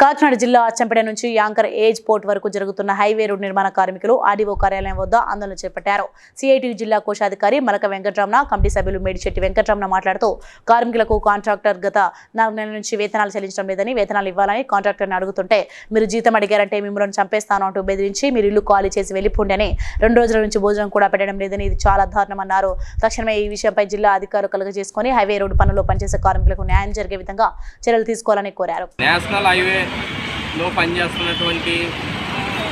కాకినాడ జిల్లా అచ్చంపేట నుంచి anchor age port వరకు జరుగుతున్న హైవే రోడ్ నిర్మాణ కార్మికులు ఆర్డీఓ కార్యాలయం వద్ద ఆందోళన చేపట్టారు. సిఐటి జిల్లా కోశాధికారి మలక వెంకటరమణ కమిటీ సభ్యులు మేడిశెట్టి వెంకటరమణ మాట్లాడుతూ కార్మికులకు కాంట్రాక్టర్ గత నాలుగు నెలల నుంచి వేతనాలు చెల్లించడం లేదని వేతనాలు ఇవ్వాలని కాంట్రాక్టర్ని అడుగుతుంటే మీరు జీతం అడిగారంటే మిమ్మల్ని చంపేస్తాను అంటూ బెదిరించి మీరు ఇల్లు ఖాళీ చేసి వెళ్ళిపోండి అని రెండు రోజుల నుంచి భోజనం కూడా పెట్టడం లేదని ఇది చాలా దారుణమన్నారు తక్షణమే ఈ విషయంపై జిల్లా అధికారులు కలుగజేసుకుని హైవే రోడ్డు పనుల్లో పనిచేసే కార్మికులకు న్యాయం జరిగే విధంగా చర్యలు తీసుకోవాలని కోరారు. నేషనల్ లో పనిచేస్తున్నటువంటి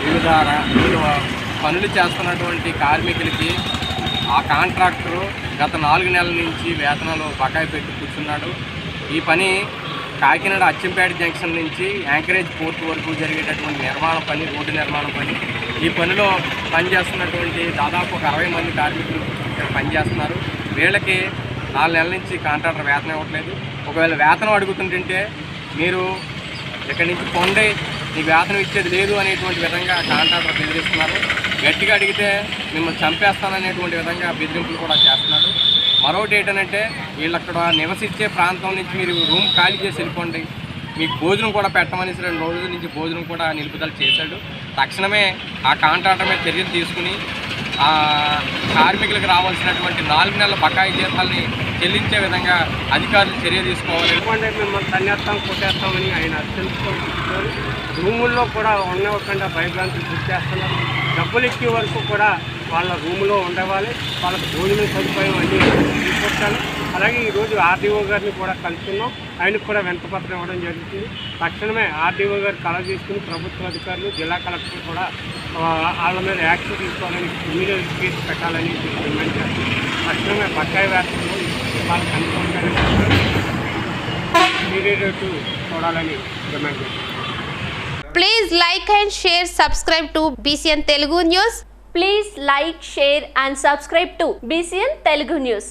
వివిధ పనులు చేస్తున్నటువంటి కార్మికులకి ఆ కాంట్రాక్టరు గత నాలుగు నెలల నుంచి వేతనాలు బకాయి పెట్టి కూర్చున్నాడు. ఈ పని కాకినాడ అచ్చంపేట జంక్షన్ నుంచి యాంకరేజ్ పోర్ట్ వరకు జరిగేటటువంటి నిర్మాణ పని రోడ్డు నిర్మాణ పని. ఈ పనిలో పనిచేస్తున్నటువంటి దాదాపు ఒక అరవై మంది కార్మికులు ఇక్కడ పనిచేస్తున్నారు. వీళ్ళకి నాలుగు నెలల నుంచి కాంట్రాక్టర్ వేతనం ఇవ్వట్లేదు. ఒకవేళ వేతనం అడుగుతుంటుంటే మీరు ఇక్కడి నుంచి పొండి నీ వేతనం ఇచ్చేది లేదు అనేటువంటి విధంగా కాంట్రాక్టర్ బెదిరిస్తున్నారు. గట్టిగా అడిగితే మిమ్మల్ని చంపేస్తాననేటువంటి విధంగా బెదిరింపులు కూడా చేస్తున్నాడు మరొకటి ఏంటంటే వీళ్ళు అక్కడ నివసించే ప్రాంతం నుంచి మీరు రూమ్ ఖాళీ చేసి వెళ్ళిపోండి. మీకు భోజనం కూడా పెట్టమనేసి రెండు రోజుల నుంచి భోజనం కూడా నిలుపుదల చేశాడు. తక్షణమే ఆ కాంట్రాక్టర్ మీద చర్యలు తీసుకుని కార్మికులకు రావాల్సినటువంటి నాలుగు నెలల బకాయి జీతాలని చెల్లించే విధంగా అధికారులు చర్య తీసుకోవాలి. ఎందుకంటే మిమ్మల్ని తన్నేస్తాం కొట్టేస్తామని ఆయన తెలుసుకుంటున్నారు రూముల్లో కూడా ఉండవకుండా భయభ్రాంతులు గురి చేస్తున్నారు డబ్బులు ఇచ్చే వరకు కూడా వాళ్ళ రూములో ఉండవాలి. వాళ్ళకు భోజనం సదుపాయం అన్నీ తీసుకొచ్చాను. అలాగే ఈరోజు ఆర్డీఓ గారిని కూడా కలుసుకున్నాం ఆయనకు కూడా వెంటపత్రం ఇవ్వడం జరుగుతుంది. తక్షణమే ఆర్డీఓ గారు కళ తీసుకుని ప్రభుత్వ అధికారులు జిల్లా కలెక్టర్ కూడా వాళ్ళ మీద యాక్షన్ తీసుకోవాలని ఇమీడియట్ కేసు పెట్టాలని డిమాండ్ చేస్తున్నాం. తక్షణమే బకాయి వేతనంలో వాళ్ళకి అనుకూలంగా ఇమీడియట్ చూడాలని డిమాండ్ చేస్తున్నాం. Please like and share subscribe to BCN Telugu news please like share and subscribe to BCN Telugu news